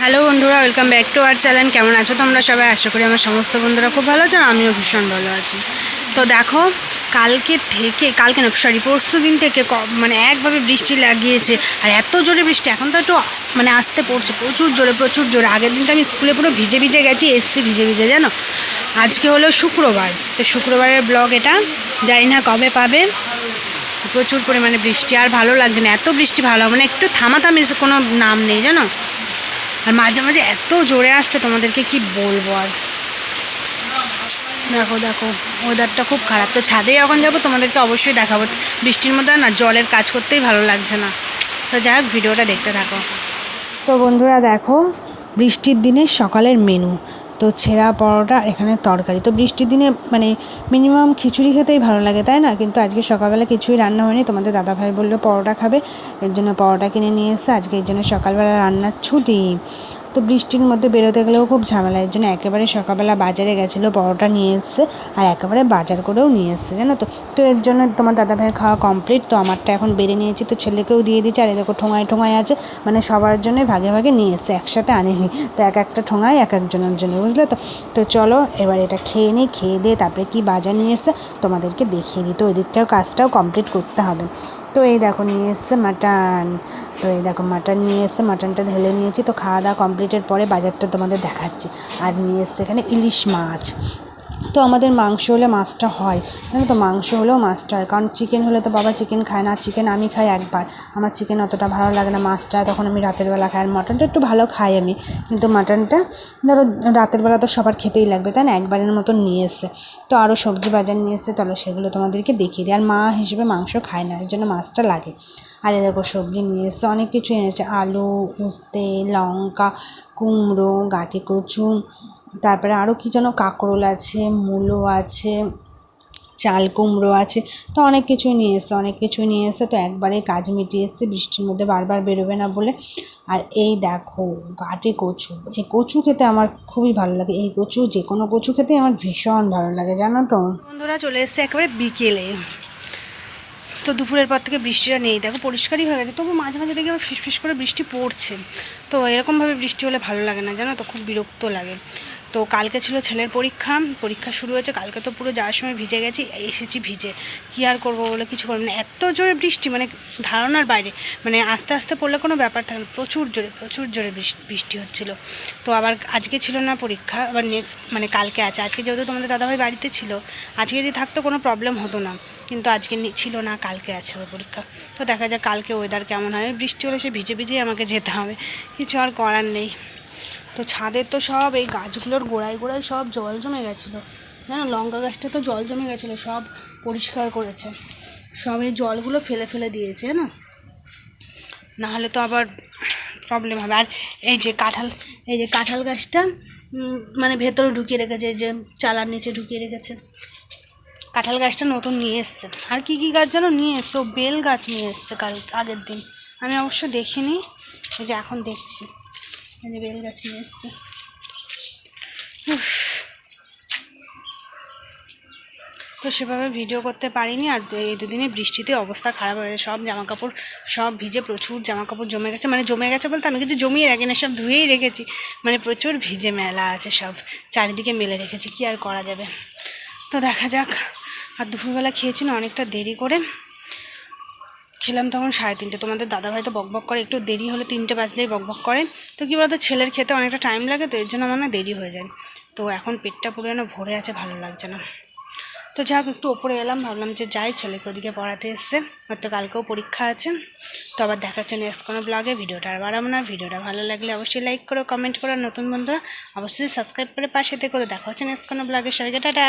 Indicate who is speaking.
Speaker 1: Hello বন্ধুরা, welcome back to our channel. কেমন আছো তোমরা সবাই? আশা করি আমার সমস্ত বন্ধুরা খুব ভালো আছো আর আমিও ভীষণ ভালো আছি। তো দেখো, কালকে থেকে, কালকে না সরি পরশু দিন থেকে মানে একভাবে বৃষ্টি লাগিয়েছে আর এত জোরে বৃষ্টি। এখন তো একটু মানে আসতে পড়ছে, প্রচুর জোরে প্রচুর জোরে। আগের দিনটা আমি স্কুলে পুরো ভিজে ভিজে গেছি এসছি ভিজে ভিজে, জানো? আজকে হলো শুক্রবার। তো শুক্রবারের ব্লগ এটা। জানি না কবে পাবে। প্রচুর পরিমাণে বৃষ্টি। আর ভালো লাগছে না, এত বৃষ্টি ভালো মানে একটু থামাথামি কোনো নাম নেই, জানো? আর মাঝে মাঝে এত জোরে আসছে, তোমাদেরকে কি বলব আর? দেখো দেখো ওয়েদারটা খুব খারাপ। তো ছাদে যখন যাব, তোমাদেরকে অবশ্যই দেখাবো। বৃষ্টির মধ্যে না, জলের কাজ করতেই ভালো লাগছে না। তো যাই হোক, ভিডিওটা দেখতে থাকো। তো বন্ধুরা, দেখো, বৃষ্টির দিনে সকালের মেনু তো ছেঁড়া পরোটা, এখানে তরকারি। তো বৃষ্টির দিনে মানে মিনিমাম খিচুড়ি খেতেই ভালো লাগে, তাই না? কিন্তু আজকে সকালবেলা কিছুই রান্না হয়নি। তোমাদের দাদাভাই বলল পরোটা খাবে, এর জন্য পরোটা কিনে নিয়ে এসে আজকে এর জন্য সকালবেলা রান্নার ছুটি। তো বৃষ্টির মধ্যে বেরোতে গেলেও খুব ঝামেলা। এর জন্য একেবারে সকালবেলা বাজারে গেছিল, পরোটা নিয়ে এসছে আর একেবারে বাজার করেও নিয়ে এসছে, জানো তো। তো এর জন্য তোমার দাদা ভাইয়ের খাওয়া কমপ্লিট তো আমারটা এখন বেড়ে নিয়েছি, তো ছেলেকেও দিয়ে দিচ্ছি আর এ দেখো ঠোঙায় ঠোঙায় আছে মানে সবার জন্যই ভাগে ভাগে নিয়ে এসছে, একসাথে আনিনি। তো এক একটা ঠোঙায় এক একজনের জন্য, বুঝলে তো। তো চলো এবার এটা খেয়ে নিই খেয়ে দিয়ে তারপরে কি বাজার নিয়ে এসে তোমাদেরকে দেখিয়ে দিই। তো ওই দিকটাও কাজটাও কমপ্লিট করতে হবে। তো এই দেখো নিয়ে এসছে মাটন তো এই দেখো মাটন নিয়ে এসছে মাটনটা ঢেলে নিয়েছি। তো খাওয়া দাওয়া কমপ্লিটের পরে বাজারটা তোমাদের দেখাচ্ছি। আর নিয়ে এসছে এখানে ইলিশ মাছ। তো আমাদের মাংস হলে মাছটা হয়। জানো তো, মাংস হলেও মাছটা হয়। কারণ চিকেন হলে তো বাবা চিকেন খায় না। চিকেন আমি খাই একবার। আমার চিকেন অতটা ভালো লাগে না মাছটা। তখন আমি রাতের বেলা খাই। আর মটনটা একটু ভালো খাই আমি। কিন্তু মাটনটা ধরো, রাতের বেলা তো সবার খেতেই লাগবে, তাই না? একবারের মতো নিয়ে এসে। তো আরও সবজি বাজার নিয়ে এসে তাহলে সেগুলো তোমাদেরকে দেখিয়ে দিই। আর মা হিসেবে মাংস খায় না, এর জন্য মাছটা লাগে। আর এ দেখো, সবজি নিয়ে এসছে অনেক কিছু এনেছে। আলু, উস্তে, লঙ্কা, কুমড়ো গাঁটি কচু তারপরে আরও কী যেন কাঁকরোল আছে, মূলো আছে, চাল কুমড়ো আছে। তো অনেক কিছুই নিয়ে এসছে, অনেক কিছুই নিয়ে এসছে। তো একবারে কাজ মিটিয়ে এসছে, বৃষ্টির মধ্যে বারবার বেরোবে না বলে। আর এই দেখো ঘাটে কচু। এই কচু খেতে আমার খুবই ভালো লাগে। এই কচু যে কোনো কচু খেতে আমার ভীষণ ভালো লাগে, জানো তো? বন্ধুরা চলে এসছে একেবারে বিকেলে। তো দুপুরের পর থেকে বৃষ্টিটা নেই। দেখো, পরিষ্কারই হয়ে গেছে। তবু মাঝে মাঝে দেখি আবার ফিসফিস করে বৃষ্টি পড়ছে। তো এরকমভাবে বৃষ্টি হলে ভালো লাগে না, জানো তো? খুব বিরক্ত লাগে। তো কালকে ছিল ছেলের পরীক্ষা পরীক্ষা শুরু হয়েছে, কালকে তো পুরো যাওয়ার সময় ভিজে গেছি, এসেছি ভিজে। কী আর করব বলে, কিছু করব না এত জোরে বৃষ্টি মানে ধারণার বাইরে মানে আস্তে আস্তে পড়লে কোনো ব্যাপার থাকে প্রচুর জোরে প্রচুর জোরে বৃষ্টি হচ্ছিল। তো আবার আজকে ছিল না পরীক্ষা, আবার নেক্সট মানে কালকে আছে। আজকে যেহেতু তোমাদের দাদাভাই বাড়িতে ছিল, আজকে যদি থাকতো কোনো প্রবলেম হতো না। কিন্তু আজকে ছিল না, কালকে আছে ওর পরীক্ষা। তো দেখা যাক কালকে ওয়েদার কেমন হয়। বৃষ্টি হলে সে ভিজে ভিজেই আমাকে যেতে হবে। কিছু আর করার নেই। তো ছাদের তো সব এই গাছগুলোর গোড়ায় গোড়ায় সব জল জমে গেছিল। জানো, লঙ্কা গাছটা তো জল জমে গেছিল, সব পরিষ্কার করেছে। সব এই জলগুলো ফেলে ফেলে দিয়েছে না নাহলে তো আবার প্রবলেম হবে। আর এই যে কাঁঠাল, এই যে কাঁঠাল গাছটা মানে ভেতরে ঢুকিয়ে রেখেছে, এই যে চালার নিচে ঢুকিয়ে রেখেছে। কাঁঠাল গাছটা নতুন নিয়ে এসছে। আর কি কি গাছ যেন নিয়ে এসছে? বেল গাছ নিয়ে এসছে কাল, আগের দিন। আমি অবশ্য দেখিনি, এই যে এখন দেখছি। যে বেল গাছ নিয়ে এসছে। তো সেভাবে ভিডিও করতে পারিনি আর এই দুদিনে বৃষ্টিতে অবস্থা খারাপ হয়ে গেছে। সব জামা কাপড় সব ভিজে প্রচুর জামা কাপড় জমে গেছে। মানে জমে গেছে বলতে আমি কিছু জমিয়ে রাখি না, সব ধুয়েই রেখেছি। মানে প্রচুর ভিজে মেলা আছে সব। চারিদিকে মেলে রেখেছি, কি আর করা যাবে? তো দেখা যাক। আর দুপুরবেলা খেয়েছি না, অনেকটা দেরি করে। খেলাম তখন সাড়ে তিনটে। তোমাদের দাদা দাদাভাই তো বকবক করে, একটু দেরি হলে তিনটে বাজলেই বকবক করে। তো কী বলতো, ছেলের খেতে অনেকটা টাইম লাগে, তো এর জন্য আমার না দেরি হয়ে যায়। তো এখন পেটটা পুরো যেন ভরে আছে, ভালো লাগছে না। তো যাক, একটু ওপরে এলাম, ভাবলাম যে যাই, ছেলেকে ওদিকে পড়াতে এসছে। হয়তো কালকেও পরীক্ষা আছে। তো আবার দেখাচ্ছে নেক্সট কোনো ব্লগে ভিডিওটা আর বাড়াবো না। ভিডিওটা ভালো লাগলে অবশ্যই লাইক করো কমেন্ট করো। নতুন বন্ধুরা, অবশ্যই সাবস্ক্রাইব করে পাশে থেকে। দেখা হচ্ছে নেক্সট কোনো ব্লগে সবাইকে টাটা!